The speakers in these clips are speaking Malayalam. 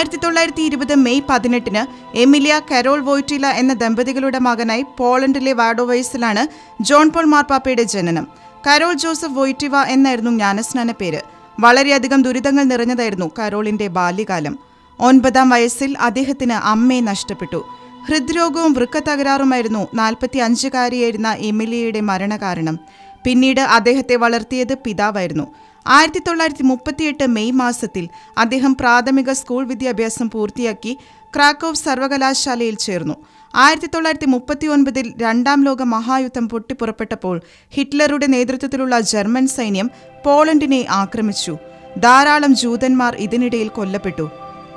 ആയിരത്തി തൊള്ളായിരത്തി ഇരുപത് മെയ് പതിനെട്ടിന് എമിലിയ കരോൾ വോയ്റ്റില എന്ന ദമ്പതികളുടെ മകനായി പോളണ്ടിലെ വാഡോവൈസിലാണ് ജോൺ പോൾ മാർപ്പാപ്പയുടെ ജനനം. കരോൾ ജോസഫ് വോയ്റ്റിവ എന്നായിരുന്നു ജ്ഞാനസ്നാന പേര്. വളരെയധികം ദുരിതങ്ങൾ നിറഞ്ഞതായിരുന്നു കരോളിന്റെ ബാല്യകാലം. ഒൻപതാം വയസ്സിൽ അദ്ദേഹത്തിന് അമ്മയെ നഷ്ടപ്പെട്ടു. ഹൃദ്രോഗവും വൃക്ക തകരാറുമായിരുന്നു നാൽപ്പത്തി അഞ്ചുകാരിയായിരുന്ന എമിലിയയുടെ മരണകാരണം. പിന്നീട് അദ്ദേഹത്തെ വളർത്തിയത് പിതാവായിരുന്നു. ആയിരത്തി തൊള്ളായിരത്തി മുപ്പത്തിയെട്ട് മെയ് മാസത്തിൽ അദ്ദേഹം പ്രാഥമിക സ്കൂൾ വിദ്യാഭ്യാസം പൂർത്തിയാക്കി ക്രാക്കോവ് സർവകലാശാലയിൽ ചേർന്നു. ആയിരത്തി തൊള്ളായിരത്തി മുപ്പത്തി ഒൻപതിൽ രണ്ടാം ലോക മഹായുദ്ധം പൊട്ടിപ്പുറപ്പെട്ടപ്പോൾ ഹിറ്റ്ലറുടെ നേതൃത്വത്തിലുള്ള ജർമ്മൻ സൈന്യം പോളണ്ടിനെ ആക്രമിച്ചു. ധാരാളം ജൂതന്മാർ ഇതിനിടയിൽ കൊല്ലപ്പെട്ടു.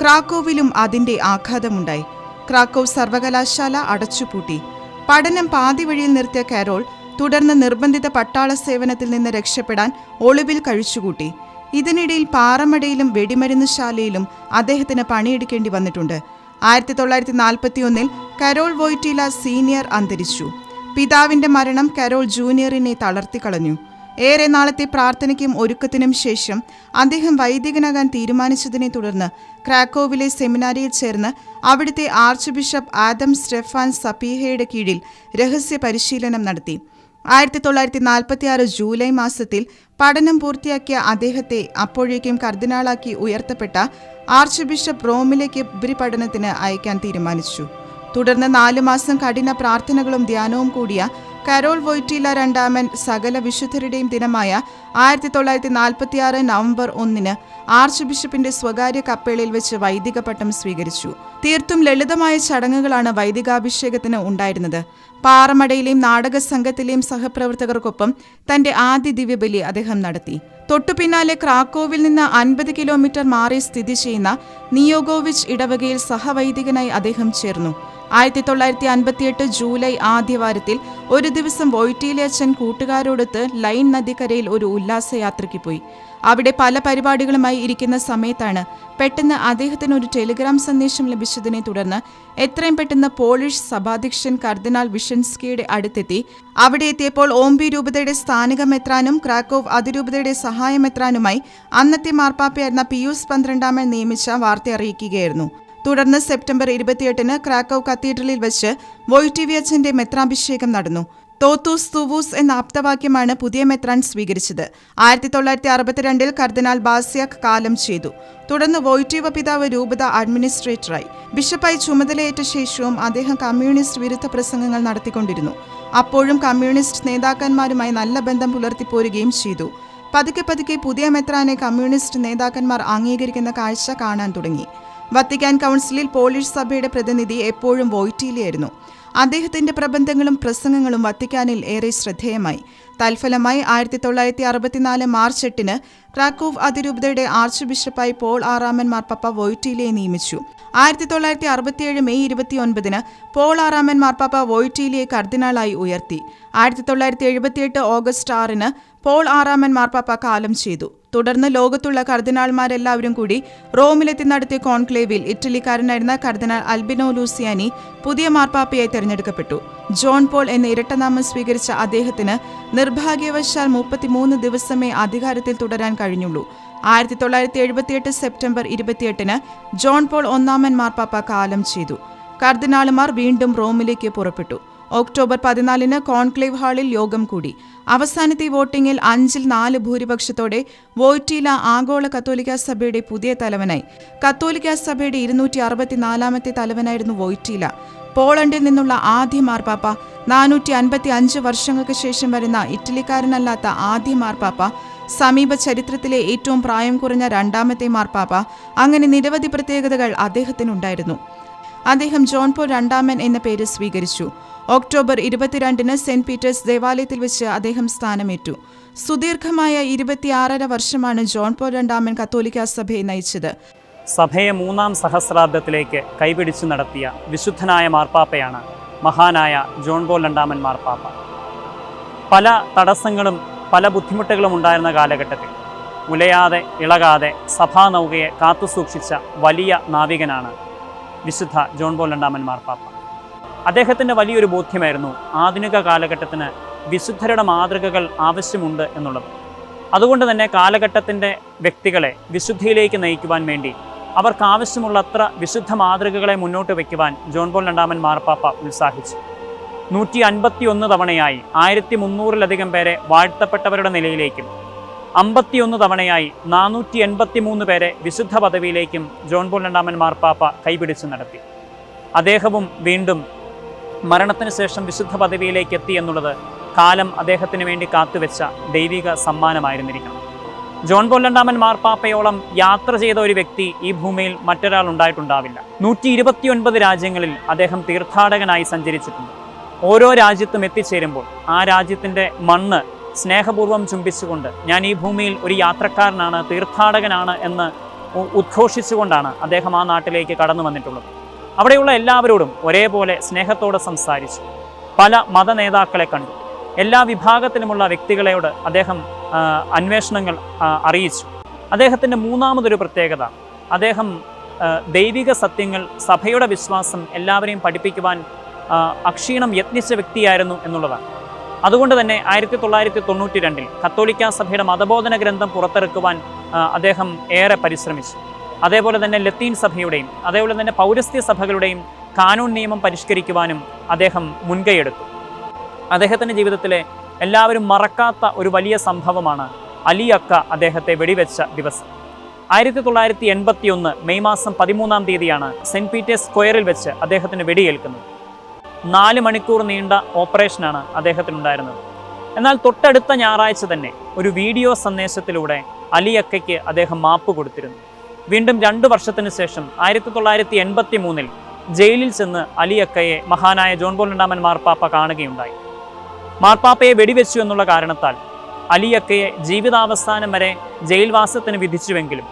ക്രാക്കോവിലും അതിന്റെ ആഘാതമുണ്ടായി. ക്രാക്കോവ് സർവകലാശാല അടച്ചുപൂട്ടി. പഠനം പാതിവഴിയിൽ നിർത്തിയ കാരോൾ തുടർന്ന് നിർബന്ധിത പട്ടാള സേവനത്തിൽ നിന്ന് രക്ഷപ്പെടാൻ ഒളിവിൽ കഴിച്ചുകൂട്ടി. ഇതിനിടയിൽ പാറമടയിലും വെടിമരുന്ന് ശാലയിലും അദ്ദേഹത്തിന് പണിയെടുക്കേണ്ടി വന്നിട്ടുണ്ട്. ആയിരത്തി തൊള്ളായിരത്തി നാൽപ്പത്തിയൊന്നിൽ കരോൾ വോയ്റ്റില സീനിയർ അന്തരിച്ചു. പിതാവിന്റെ മരണം കരോൾ ജൂനിയറിനെ തളർത്തിക്കളഞ്ഞു. ഏറെ നാളത്തെ പ്രാർത്ഥനയ്ക്കും ഒരുക്കത്തിനും ശേഷം അദ്ദേഹം വൈദികനാകാൻ തീരുമാനിച്ചതിനെ തുടർന്ന് ക്രാക്കോവിലെ സെമിനാരിയിൽ ചേർന്ന് അവിടുത്തെ ആർച്ച് ബിഷപ്പ് ആദം സ്റ്റെഫാൻ സപീഹയുടെ കീഴിൽ രഹസ്യ പരിശീലനം നടത്തി. ആയിരത്തി തൊള്ളായിരത്തി നാൽപ്പത്തി ആറ് ജൂലൈ മാസത്തിൽ പഠനം പൂർത്തിയാക്കിയ അദ്ദേഹത്തെ അപ്പോഴേക്കും കർദിനാളാക്കി ഉയർത്തപ്പെട്ട ആർച്ച് ബിഷപ്പ് റോമിലേക്ക് ഉപരിപഠനത്തിന് അയക്കാൻ തീരുമാനിച്ചു. തുടർന്ന് നാലു മാസം കഠിന പ്രാർത്ഥനകളും ധ്യാനവും കൂടിയ കരോൾ വൊയ്റ്റീല രണ്ടാമൻ സകല വിശുദ്ധരുടെയും ദിനമായ ആയിരത്തി തൊള്ളായിരത്തി നാൽപ്പത്തി ആറ് നവംബർ ഒന്നിന് ആർച്ച് ബിഷപ്പിന്റെ സ്വകാര്യ കപ്പേളയിൽ വെച്ച് വൈദിക പട്ടം സ്വീകരിച്ചു. തീർത്തും ലളിതമായ ചടങ്ങുകളാണ് വൈദികാഭിഷേകത്തിന് ഉണ്ടായിരുന്നത്. പാറമടയിലെയും നാടക സംഘത്തിലെയും സഹപ്രവർത്തകർക്കൊപ്പം തന്റെ ആദ്യ ദിവ്യബലി അദ്ദേഹം നടത്തി. തൊട്ടുപിന്നാലെ ക്രാക്കോവിൽ നിന്ന് അൻപത് കിലോമീറ്റർ മാറി സ്ഥിതി ചെയ്യുന്ന നിയോഗോവിച്ച് ഇടവകയിൽ സഹവൈദികനായി അദ്ദേഹം ചേർന്നു. ആയിരത്തി തൊള്ളായിരത്തി അൻപത്തിയെട്ട് ജൂലൈ ആദ്യവാരത്തിൽ ഒരു ദിവസം വോയിറ്റിയിലെ അച്ഛൻ കൂട്ടുകാരോടൊത്ത് ലൈൻ നദിക്കരയിൽ ഒരു ഉല്ലാസയാത്രയ്ക്ക് പോയി. അവിടെ പല പരിപാടികളുമായി ഇരിക്കുന്ന സമയത്താണ് പെട്ടെന്ന് അദ്ദേഹത്തിന് ഒരു ടെലിഗ്രാം സന്ദേശം ലഭിച്ചതിനെ തുടർന്ന് എത്രയും പെട്ടെന്ന് പോളിഷ് സഭാധ്യക്ഷൻ കർദിനാൾ വിഷൻസ്കിയുടെ അടുത്തെത്തി. അവിടെ എത്തിയപ്പോൾ ഓംബി രൂപതയുടെ സ്ഥാനിക മെത്രാനും ക്രാക്കോവ് അതിരൂപതയുടെ സഹായമെത്രാനുമായി അന്നത്തെ മാർപ്പാപ്പയായിരുന്ന പിയൂസ് പന്ത്രണ്ടാമൻ നിയമിച്ച വാർത്ത അറിയിക്കുകയായിരുന്നു. തുടർന്ന് സെപ്റ്റംബർ ഇരുപത്തിയെട്ടിന് ക്രാക്കോവ് കത്തീഡ്രലിൽ വെച്ച് വോയ്റ്റിവി അച്ഛന്റെ മെത്രാഭിഷേകം നടന്നു. തോത്തൂസ് തുവൂസ് എന്ന ആപ്തവാക്യമാണ് പുതിയ മെത്രാൻ സ്വീകരിച്ചത്. ആയിരത്തി തൊള്ളായിരത്തി അറുപത്തിരണ്ടിൽ കർദിനാൾ ബാസിയാക് കാലം ചെയ്തു. തുടർന്ന് വോയ്റ്റീവ പിതാവ് രൂപത അഡ്മിനിസ്ട്രേറ്ററായി. ബിഷപ്പായി ചുമതലയേറ്റ ശേഷവും അദ്ദേഹം കമ്മ്യൂണിസ്റ്റ് വിരുദ്ധ പ്രസംഗങ്ങൾ നടത്തിക്കൊണ്ടിരുന്നു. അപ്പോഴും കമ്മ്യൂണിസ്റ്റ് നേതാക്കന്മാരുമായി നല്ല ബന്ധം പുലർത്തിപ്പോരുകയും ചെയ്തു. പതുക്കെ പതുക്കെ പുതിയ മെത്രാനെ കമ്മ്യൂണിസ്റ്റ് നേതാക്കന്മാർ അംഗീകരിക്കുന്ന കാഴ്ച കാണാൻ തുടങ്ങി. വത്തിക്കാൻ കൗൺസിലിൽ പോളിഷ് സഭയുടെ പ്രതിനിധി എപ്പോഴും വോയിറ്റിയിലായിരുന്നു. അദ്ദേഹത്തിന്റെ പ്രബന്ധങ്ങളും പ്രസംഗങ്ങളും വത്തിക്കാനിൽ ഏറെ ശ്രദ്ധേയമായി. തൽഫലമായി ആയിരത്തി തൊള്ളായിരത്തി അറുപത്തിനാല് മാർച്ച് എട്ടിന് ക്രാക്കോവ് അതിരൂപതയുടെ ആർച്ച് ബിഷപ്പായി പോൾ ആറാമൻ മാർപ്പാപ്പ വോയിറ്റിയിലെ നിയമിച്ചു. ആയിരത്തി തൊള്ളായിരത്തി അറുപത്തിയേഴ് മെയ് ഇരുപത്തിയൊൻപതിന് പോൾ ആറാമൻ മാർപ്പാപ്പ വോയിറ്റിയിലെ കർദിനാളായി ഉയർത്തി. ആയിരത്തി തൊള്ളായിരത്തി എഴുപത്തിയെട്ട് ഓഗസ്റ്റ് ആറിന് പോൾ ആറാമൻ മാർപ്പാപ്പ കാലം ചെയ്തു. തുടർന്ന് ലോകത്തുള്ള കർദിനാൾമാരെല്ലാവരും കൂടി റോമിലെത്തി നടത്തിയ കോൺക്ലേവിൽ ഇറ്റലിക്കാരനായിരുന്ന കർദിനാൾ അൽബിനോ ലൂസിയാനി പുതിയ മാർപ്പാപ്പയായി തെരഞ്ഞെടുക്കപ്പെട്ടു. ജോൺ പോൾ എന്ന ഇരട്ടനാമം സ്വീകരിച്ച അദ്ദേഹത്തിന് നിർഭാഗ്യവശാൽ മുപ്പത്തിമൂന്ന് ദിവസമേ അധികാരത്തിൽ തുടരാൻ കഴിഞ്ഞുള്ളൂ. ആയിരത്തി തൊള്ളായിരത്തി എഴുപത്തിയെട്ട് സെപ്റ്റംബർ ഇരുപത്തിയെട്ടിന് ജോൺ പോൾ ഒന്നാമൻ മാർപ്പാപ്പ കാലം ചെയ്തു. കർദിനാളുമാർ വീണ്ടും റോമിലേക്ക് പുറപ്പെട്ടു. ഒക്ടോബർ പതിനാലിന് കോൺക്ലേവ് ഹാളിൽ യോഗം കൂടി. അവസാനത്തെ വോട്ടിംഗിൽ അഞ്ചിൽ നാല് ഭൂരിപക്ഷത്തോടെ വോയ്റ്റീല ആഗോള കത്തോലിക്കാ സഭയുടെ പുതിയ തലവനായി. കത്തോലിക്ക സഭയുടെ ഇരുന്നൂറ്റി അറുപത്തിനാലാമത്തെ തലവനായിരുന്നു വോയ്റ്റീല പോളണ്ടിൽ നിന്നുള്ള ആദ്യ മാർപ്പാപ്പ നാനൂറ്റി അൻപത്തി അഞ്ച് വർഷങ്ങൾക്ക് ശേഷം വരുന്ന ഇറ്റലിക്കാരനല്ലാത്ത ആദ്യ മാർപ്പാപ്പ സമീപ ചരിത്രത്തിലെ ഏറ്റവും പ്രായം കുറഞ്ഞ രണ്ടാമത്തെ മാർപ്പാപ്പ അങ്ങനെ നിരവധി പ്രത്യേകതകൾ അദ്ദേഹത്തിനുണ്ടായിരുന്നു. അദ്ദേഹം ജോൺ പോൾ രണ്ടാമൻ എന്ന പേര് സ്വീകരിച്ചു. ഒക്ടോബർ ഇരുപത്തിരണ്ടിന് സെന്റ് പീറ്റേഴ്സ് ദേവാലയത്തിൽ വെച്ച് അദ്ദേഹം സ്ഥാനമേറ്റു. സുദീർഘമായ ഇരുപത്തിയാറര വർഷമാണ് ജോൺ പോൾ രണ്ടാമൻ കത്തോലിക്ക സഭയെ നയിച്ചത്. സഭയെ മൂന്നാം സഹസ്രാബ്ദത്തിലേക്ക് കൈപിടിച്ചു നടത്തിയ വിശുദ്ധനായ മാർപ്പാപ്പയാണ് മഹാനായ ജോൺ പോൾ രണ്ടാമൻ മാർപ്പാപ്പ. പല തടസ്സങ്ങളും പല ബുദ്ധിമുട്ടുകളും ഉണ്ടായിരുന്ന കാലഘട്ടത്തിൽ ഉലയാതെ ഇളകാതെ സഭാനൗകയെ കാത്തുസൂക്ഷിച്ച വലിയ നാവികനാണ് വിശുദ്ധ ജോൺ പോൾ രണ്ടാമൻ മാർപ്പാപ്പ. അദ്ദേഹത്തിന്റെ വലിയൊരു ബോധ്യമായിരുന്നു ആധുനിക കാലഘട്ടത്തിന് വിശുദ്ധരുടെ മാതൃകകൾ ആവശ്യമുണ്ട് എന്നുള്ളത്. അതുകൊണ്ട് തന്നെ കാലഘട്ടത്തിന്റെ വ്യക്തികളെ വിശുദ്ധിയിലേക്ക് നയിക്കുവാൻ വേണ്ടി അവർക്ക് ആവശ്യമുള്ളത്ര വിശുദ്ധ മാതൃകകളെ മുന്നോട്ട് വയ്ക്കുവാൻ ജോൺ പോൾ രണ്ടാമൻ മാർപ്പാപ്പ ഉത്സാഹിച്ചു. നൂറ്റി അൻപത്തി ഒന്ന് തവണയായി ആയിരത്തി മുന്നൂറിലധികം പേരെ വാഴ്ത്തപ്പെട്ടവരുടെ നിലയിലേക്കും അമ്പത്തിയൊന്ന് തവണയായി നാനൂറ്റി എൺപത്തി മൂന്ന് പേരെ വിശുദ്ധ പദവിയിലേക്കും ജോൺ പോൾ രണ്ടാമൻ മാർപ്പാപ്പ കൈപിടിച്ച് നടത്തി. അദ്ദേഹവും വീണ്ടും മരണത്തിന് ശേഷം വിശുദ്ധ പദവിയിലേക്ക് എത്തി എന്നുള്ളത് കാലം അദ്ദേഹത്തിന് വേണ്ടി കാത്തുവെച്ച ദൈവിക സമ്മാനമായിരുന്നിരിക്കണം. ജോൺ പോൾ രണ്ടാമൻ മാർപ്പാപ്പയോളം യാത്ര ചെയ്ത ഒരു വ്യക്തി ഈ ഭൂമിയിൽ മറ്റൊരാൾ ഉണ്ടായിട്ടുണ്ടാവില്ല. നൂറ്റി ഇരുപത്തിയൊൻപത് രാജ്യങ്ങളിൽ അദ്ദേഹം തീർത്ഥാടകനായി സഞ്ചരിച്ചിട്ടുണ്ട്. ഓരോ രാജ്യത്തും എത്തിച്ചേരുമ്പോൾ ആ രാജ്യത്തിന്റെ മണ്ണ് സ്നേഹപൂർവം ചുംബിച്ചുകൊണ്ട് ഞാൻ ഈ ഭൂമിയിൽ ഒരു യാത്രക്കാരനാണ് തീർത്ഥാടകനാണ് എന്ന് ഉദ്ഘോഷിച്ചുകൊണ്ടാണ് അദ്ദേഹം ആ നാട്ടിലേക്ക് കടന്നു വന്നിട്ടുള്ളത്. അവിടെയുള്ള എല്ലാവരോടും ഒരേപോലെ സ്നേഹത്തോടെ സംസാരിച്ചു. പല മത നേതാക്കളെ കണ്ടു. എല്ലാ വിഭാഗത്തിലുമുള്ള വ്യക്തികളോട് അദ്ദേഹം അന്വേഷണങ്ങൾ അറിയിച്ചു. അദ്ദേഹത്തിന്റെ മൂന്നാമതൊരു പ്രത്യേകത അദ്ദേഹം ദൈവിക സത്യങ്ങൾ സഭയുടെ വിശ്വാസം എല്ലാവരെയും പഠിപ്പിക്കുവാൻ അക്ഷീണം യത്നിച്ച വ്യക്തിയായിരുന്നു എന്നുള്ളതാണ്. അതുകൊണ്ട് തന്നെ ആയിരത്തി തൊള്ളായിരത്തി തൊണ്ണൂറ്റി രണ്ടിൽ കത്തോലിക്ക സഭയുടെ മതബോധന ഗ്രന്ഥം പുറത്തിറക്കുവാൻ അദ്ദേഹം ഏറെ പരിശ്രമിച്ചു. അതേപോലെ തന്നെ ലത്തീൻ സഭയുടെയും അതേപോലെ തന്നെ പൗരസ്ത്യ സഭകളുടെയും കാനൂൺ നിയമം പരിഷ്കരിക്കുവാനും അദ്ദേഹം മുൻകൈയെടുത്തു. അദ്ദേഹത്തിന്റെ ജീവിതത്തിലെ എല്ലാവരും മറക്കാത്ത ഒരു വലിയ സംഭവമാണ് അലി അക്ക അദ്ദേഹത്തെ വെടിവെച്ച ദിവസം. ആയിരത്തി തൊള്ളായിരത്തി എൺപത്തി ഒന്ന് മെയ് മാസം പതിമൂന്നാം തീയതിയാണ് സെന്റ് പീറ്റേഴ്സ് സ്ക്വയറിൽ വെച്ച് അദ്ദേഹത്തിന് വെടിയേൽക്കുന്നത്. നാല് മണിക്കൂർ നീണ്ട ഓപ്പറേഷനാണ് അദ്ദേഹത്തിനുണ്ടായിരുന്നത്. എന്നാൽ തൊട്ടടുത്ത ഞായറാഴ്ച തന്നെ ഒരു വീഡിയോ സന്ദേശത്തിലൂടെ അലിയക്കയ്ക്ക് അദ്ദേഹം മാപ്പ് കൊടുത്തിരുന്നു. വീണ്ടും രണ്ടു വർഷത്തിന് ശേഷം ആയിരത്തി തൊള്ളായിരത്തി എൺപത്തി മൂന്നിൽ ജയിലിൽ ചെന്ന് അലിയക്കയെ മഹാനായ ജോൺ പോൾ രണ്ടാമൻ മാർപ്പാപ്പ കാണുകയുണ്ടായി. മാർപ്പാപ്പയെ വെടിവെച്ചു എന്നുള്ള കാരണത്താൽ അലിയക്കയെ ജീവിതാവസാനം വരെ ജയിൽവാസത്തിന് വിധിച്ചുവെങ്കിലും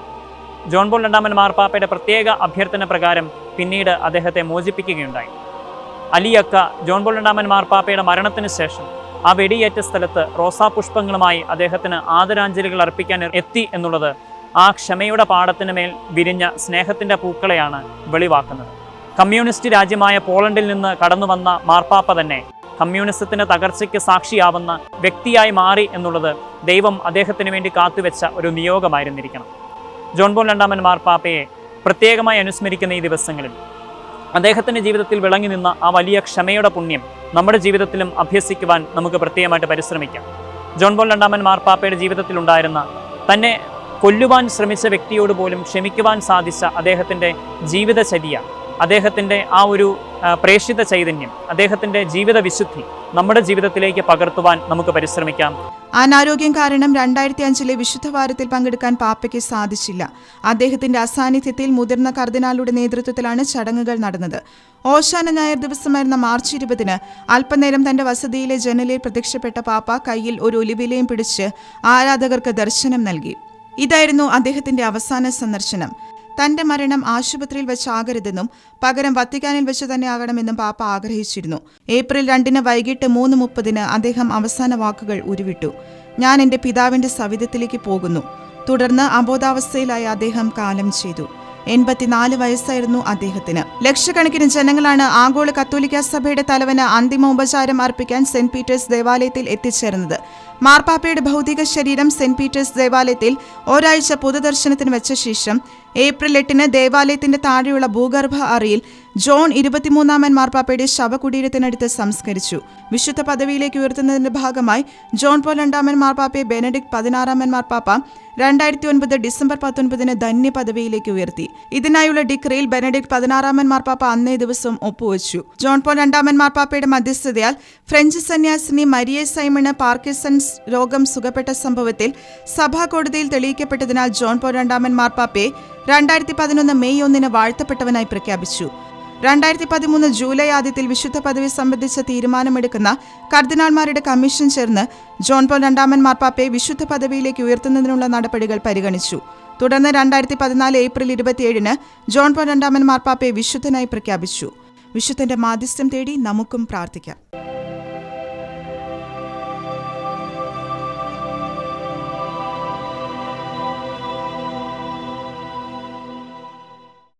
ജോൺ പോൾ രണ്ടാമൻ മാർപ്പാപ്പയുടെ പ്രത്യേക അഭ്യർത്ഥന പ്രകാരം പിന്നീട് അദ്ദേഹത്തെ മോചിപ്പിക്കുകയുണ്ടായി. അലിയക്ക ജോൺ പോൾ മാർപ്പാപ്പയുടെ മരണത്തിന് ശേഷം ആ വെടിയേറ്റ സ്ഥലത്ത് റോസാപുഷ്പങ്ങളുമായി അദ്ദേഹത്തിന് ആദരാഞ്ജലികൾ അർപ്പിക്കാൻ എത്തി എന്നുള്ളത് ആ ക്ഷമയുടെ പാടത്തിന് മേൽ വിരിഞ്ഞ സ്നേഹത്തിന്റെ പൂക്കളെയാണ് വെളിവാക്കുന്നത്. കമ്മ്യൂണിസ്റ്റ് രാജ്യമായ പോളണ്ടിൽ നിന്ന് കടന്നു വന്ന മാർപ്പാപ്പ തന്നെ കമ്മ്യൂണിസത്തിന്റെ തകർച്ചയ്ക്ക് സാക്ഷിയാവുന്ന വ്യക്തിയായി മാറി എന്നുള്ളത് ദൈവം അദ്ദേഹത്തിന് വേണ്ടി കാത്തുവെച്ച ഒരു നിയോഗമായിരുന്നിരിക്കണം. ജോൺ പോൾ രണ്ടാമൻ മാർപ്പാപ്പയെ പ്രത്യേകമായി അനുസ്മരിക്കുന്ന ഈ ദിവസങ്ങളിൽ അദ്ദേഹത്തിന്റെ ജീവിതത്തിൽ വിളങ്ങി നിന്ന ആ വലിയ ക്ഷമയുടെ പുണ്യം നമ്മുടെ ജീവിതത്തിലും അഭ്യസിക്കുവാൻ നമുക്ക് പ്രത്യേകമായിട്ട് പരിശ്രമിക്കാം. ജോൺ പോൾ രണ്ടാമൻ മാർപ്പാപ്പയുടെ ജീവിതത്തിൽ ഉണ്ടായിരുന്ന തന്നെ കൊല്ലുവാൻ ശ്രമിച്ച വ്യക്തിയോട് പോലും ക്ഷമിക്കുവാൻ സാധിച്ച അദ്ദേഹത്തിന്റെ ജീവിതചര്യ അദ്ദേഹത്തിന്റെ ആ ഒരു പ്രേക്ഷിത ചൈതന്യം അദ്ദേഹത്തിന്റെ ജീവിത വിശുദ്ധി നമ്മുടെ ജീവിതത്തിലേക്ക് പകർത്തുവാൻ നമുക്ക് പരിശ്രമിക്കാം. അനാരോഗ്യം കാരണം രണ്ടായിരത്തി അഞ്ചിലെ വിശുദ്ധ വാരത്തിൽ പങ്കെടുക്കാൻ പാപ്പയ്ക്ക് സാധിച്ചില്ല. അദ്ദേഹത്തിന്റെ അസാന്നിധ്യത്തിൽ മുതിർന്ന കർദിനാളുടെ നേതൃത്വത്തിലാണ് ചടങ്ങുകൾ നടന്നത്. ഓശാന ഞായർ ദിവസമായിരുന്ന മാർച്ച് ഇരുപതിന് അല്പനേരം തന്റെ വസതിയിലെ ജനലിൽ പ്രത്യക്ഷപ്പെട്ട പാപ്പ കയ്യിൽ ഒരു ഒലിവിലയും പിടിച്ച് ആരാധകർക്ക് ദർശനം നൽകി. ഇതായിരുന്നു അദ്ദേഹത്തിന്റെ അവസാന സന്ദർശനം. തന്റെ മരണം ആശുപത്രിയിൽ വെച്ചാകരുതെന്നും പകരം വത്തിക്കാനിൽ വെച്ച് തന്നെ ആകണമെന്നും പാപ്പ ആഗ്രഹിച്ചിരുന്നു. ഏപ്രിൽ രണ്ടിന് വൈകിട്ട് മൂന്ന് മുപ്പതിന് അദ്ദേഹം അവസാന വാക്കുകൾ ഉരുവിട്ടു. ഞാൻ എന്റെ പിതാവിന്റെ സവിധത്തിലേക്ക് പോകുന്നു. തുടർന്ന് അബോധാവസ്ഥയിലായ അദ്ദേഹം കാലം ചെയ്തു. എൺപത്തിനാല് വയസ്സായിരുന്നു അദ്ദേഹത്തിന്. ലക്ഷക്കണക്കിന് ജനങ്ങളാണ് ആഗോള കത്തോലിക്ക സഭയുടെ തലവന് അന്തിമോപചാരം അർപ്പിക്കാൻ സെന്റ് പീറ്റേഴ്സ് ദേവാലയത്തിൽ എത്തിച്ചേർന്നത്. മാർപ്പാപ്പയുടെ ഭൗതിക ശരീരം സെന്റ് പീറ്റേഴ്സ് ദേവാലയത്തിൽ ഒരാഴ്ച പൊതുദർശനത്തിന് വെച്ച ശേഷം ഏപ്രിൽ എട്ടിന് ദേവാലയത്തിന്റെ താഴെയുള്ള ഭൂഗർഭ അറയിൽ ജോൺ ഇരുപത്തിമൂന്നാമൻ മാർപ്പാപ്പയുടെ ശവകുടീരത്തിനടുത്ത് സംസ്കരിച്ചു. വിശുദ്ധ പദവിയിലേക്ക് ഉയർത്തുന്നതിന്റെ ഭാഗമായി ജോൺ പോൾ രണ്ടാമൻ മാർപ്പാപ്പയെ ബെനഡിക് പതിനാറാമൻ മാർപ്പാപ്പ രണ്ടായിരത്തി ഒൻപത് ഡിസംബർ പത്തൊൻപതിന് ധന്യ പദവിയിലേക്ക് ഉയർത്തി. ഇതിനായുള്ള ഡിക്രിയിൽ ബെനഡിക്ട് പതിനാറാമൻ മാർപ്പാപ്പ അന്നേ ദിവസം ഒപ്പുവച്ചു. ജോൺ പോൾ രണ്ടാമൻ മാർപ്പാപ്പയുടെ മധ്യസ്ഥതയാൽ ഫ്രഞ്ച് സന്യാസിനി മരിയെ സൈമണ് പാർക്കിസൺസ് രോഗം സുഖപ്പെട്ട സംഭവത്തിൽ സഭാ കോടതിയിൽ തെളിയിക്കപ്പെട്ടതിനാൽ ജോൺ പോൾ രണ്ടാമൻ മാർപ്പാപ്പയെ രണ്ടായിരത്തി പതിനൊന്ന് മെയ് ഒന്നിന് വാഴ്ത്തപ്പെട്ടവനായി പ്രഖ്യാപിച്ചു. രണ്ടായിരത്തി പതിമൂന്ന് ജൂലൈ ആദ്യത്തിൽ വിശുദ്ധ പദവി സംബന്ധിച്ച തീരുമാനമെടുക്കുന്ന കർദിനാൾമാരുടെ കമ്മീഷൻ ചേർന്ന് ജോൺ പോൾ രണ്ടാമൻ മാർപ്പാപ്പയെ വിശുദ്ധ പദവിയിലേക്ക് ഉയർത്തുന്നതിനുള്ള നടപടികൾ പരിഗണിച്ചു. തുടർന്ന് രണ്ടായിരത്തി പതിനാല് ഏപ്രിൽ ഇരുപത്തിയേഴിന് ജോൺ പോൾ രണ്ടാമൻ മാർപ്പാപ്പയെ വിശുദ്ധനായി പ്രഖ്യാപിച്ചു. വിശുദ്ധന്റെ മാധ്യസ്ഥം തേടി നമുക്കും പ്രാർത്ഥിക്കാം.